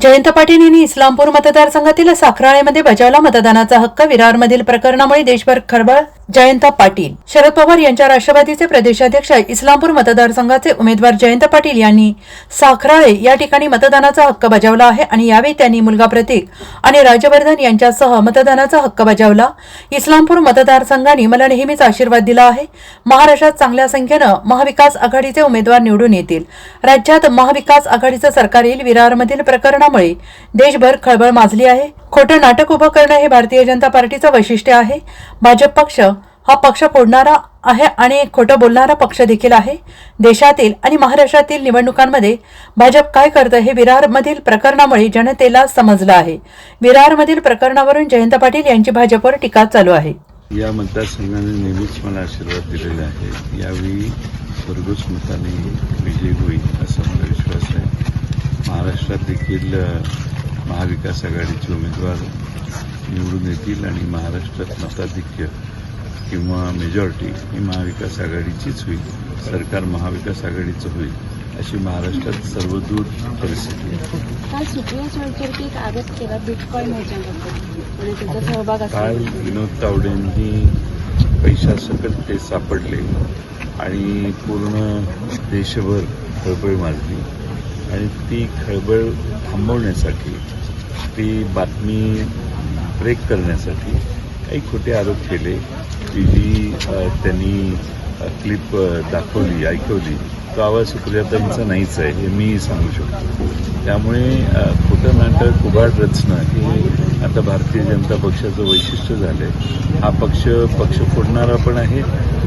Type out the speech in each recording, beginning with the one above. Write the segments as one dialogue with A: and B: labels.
A: जयंत पाटील यांनी इस्लामपूर मतदारसंघातील साखराळेमध्ये बजावला मतदानाचा हक्क विरारमधील प्रकरणामुळे देशभर खळबळ जयंत पाटील. शरद पवार यांच्या राष्ट्रवादीचे प्रदेशाध्यक्ष इस्लामपूर मतदारसंघाचे उमेदवार जयंत पाटील यांनी साखराळे या ठिकाणी मतदानाचा हक्क बजावला आहे आणि यावेळी त्यांनी मुलगा प्रतीक आणि राजवर्धन यांच्यासह मतदानाचा हक्क बजावला. इस्लामपूर मतदारसंघाने मला नेहमीच आशीर्वाद दिला आहे. महाराष्ट्रात चांगल्या संख्येनं महाविकास आघाडीचे उमेदवार निवडून येतील. राज्यात महाविकास आघाडीचं सरकार येईल विरारमधील प्रकरणामुळे देशभर खळबळ माजली आहे. खोटं नाटक उभं करणं हे भारतीय जनता पार्टीचं वैशिष्ट्य आहे. भाजप पक्ष हा पक्ष फोडणारा आहे आणि खोटं बोलणारा पक्ष देखील आहे. देशातील आणि महाराष्ट्रातील निवडणुकांमध्ये भाजप काय करतं हे विरारमधील प्रकरणामुळे जनतेला समजलं आहे. विरारमधील प्रकरणावरून जयंत पाटील यांची भाजपवर टीका चालू आहे.
B: या मतदारसंघाने नेहमीच मला आशीर्वाद दिलेला आहे. यावेळी भरघोस मताने विजय होईल असा मला विश्वास आहे. महाराष्ट्रात देखील महाविकास आघाडीचे उमेदवार निवडून येतील आणि महाराष्ट्रात मताधिक्य किंवा मेजॉरिटी ही महाविकास आघाडीचीच होईल. सरकार महाविकास आघाडीचं होईल अशी महाराष्ट्रात सर्वदूर परिस्थिती आहे.
C: काल
B: विनोद तावडेंनी पैशासकट ते सापडले आणि पूर्ण देशभर खळबळ माजली आणि ती खळबळ थांबवण्यासाठी ती बातमी ब्रेक करण्यासाठी काही खोटे आरोप केले. की जी त्यांनी क्लिप दाखवली ऐकवली. तो आवाज सुप्रियाताईंचा नाहीच आहे हे मी सांगू शकतो. त्यामुळे खोटं नाटक उभाट रचणं हे आता भारतीय जनता पक्षाचं वैशिष्ट्य झालं आहे हा पक्ष पक्ष फोडणारा पण आहे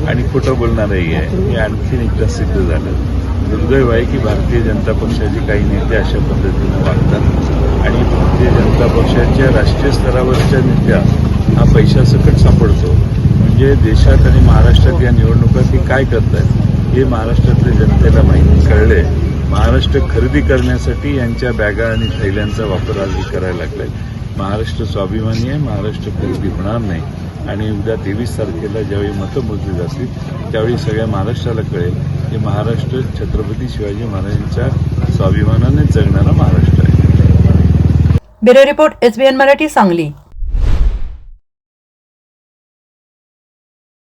B: आणि खोटं बोलणाराही आहे. हे आणखीन एकदा सिद्ध झालं. दुर्दैव आहे की भारतीय जनता पक्षाचे काही नेते अशा पद्धतीनं वागतात. आणि भारतीय जनता पक्षाच्या राष्ट्रीय स्तरावरच्या नेत्या हा पैशासकट सापडतो. म्हणजे देशात आणि महाराष्ट्रात या निवडणुका ते काय करतायत हे महाराष्ट्रातल्या जनतेला माहिती कळले. महाराष्ट्र खरेदी करण्यासाठी यांच्या बॅगा आणि थैल्यांचा वापर आज करायला लागलाय. महाराष्ट्र स्वाभिमानी आहे महाराष्ट्र कधी होणार नाही. आणि उद्या तेवीस तारखेला ज्यावेळी मतं मोजली जातील त्यावेळी सगळ्या महाराष्ट्राला कळेल की महाराष्ट्र छत्रपती शिवाजी महाराजांच्या स्वाभिमानाने जगणारा महाराष्ट्र आहे.
A: Bureau report SBN Marathi Sangli.